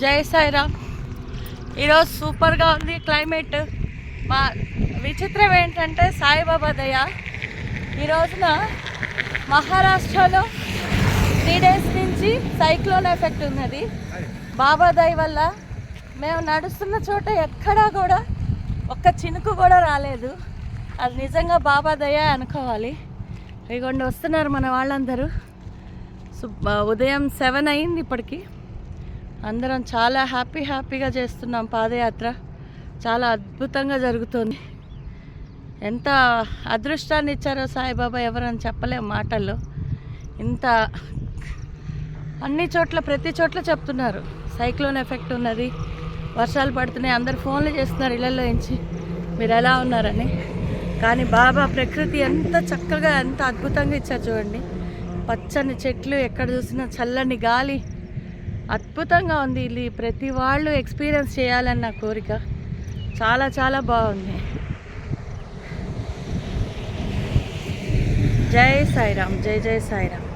జై సాయిరామ్. ఈరోజు సూపర్గా ఉంది క్లైమేట్. మా విచిత్రం ఏంటంటే సాయిబాబా దయ. ఈ రోజున మహారాష్ట్రలో త్రీ డేస్ నుంచి సైక్లోన్ ఎఫెక్ట్ ఉన్నది. బాబా దయ వల్ల మేము నడుస్తున్న చోట ఎక్కడా కూడా ఒక్క చినుకు కూడా రాలేదు. అది నిజంగా బాబా దయ అనుకోవాలి. ఇగోండి వస్తున్నారు మన వాళ్ళందరూ. ఉదయం సెవెన్ అయింది ఇప్పటికి. అందరం చాలా హ్యాపీ హ్యాపీగా చేస్తున్నాం పాదయాత్ర. చాలా అద్భుతంగా జరుగుతుంది. ఎంత అదృష్టాన్ని ఇచ్చారో సాయిబాబా ఎవరని చెప్పలేం మాటల్లో. ఇంత అన్ని చోట్ల ప్రతి చోట్ల చెప్తున్నారు. సైక్లోన్ ఎఫెక్ట్ ఉన్నది వర్షాలు పడుతున్నాయి అందరు ఫోన్లు చేస్తున్నారు ఇళ్ళల్లో నుంచి. మీరు ఎలా ఉన్నారని. కానీ బాబా ప్రకృతి ఎంత చక్కగా ఎంత అద్భుతంగా ఇచ్చారు చూడండి. పచ్చని చెట్లు ఎక్కడ చూసినా చల్లని గాలి అద్భుతంగా ఉంది ఇది. ప్రతి వాళ్ళు ఎక్స్పీరియన్స్ చేయాలని నా కోరిక చాలా చాలా బాగుంది. జై సాయిరామ్ జై జై సాయిరామ్.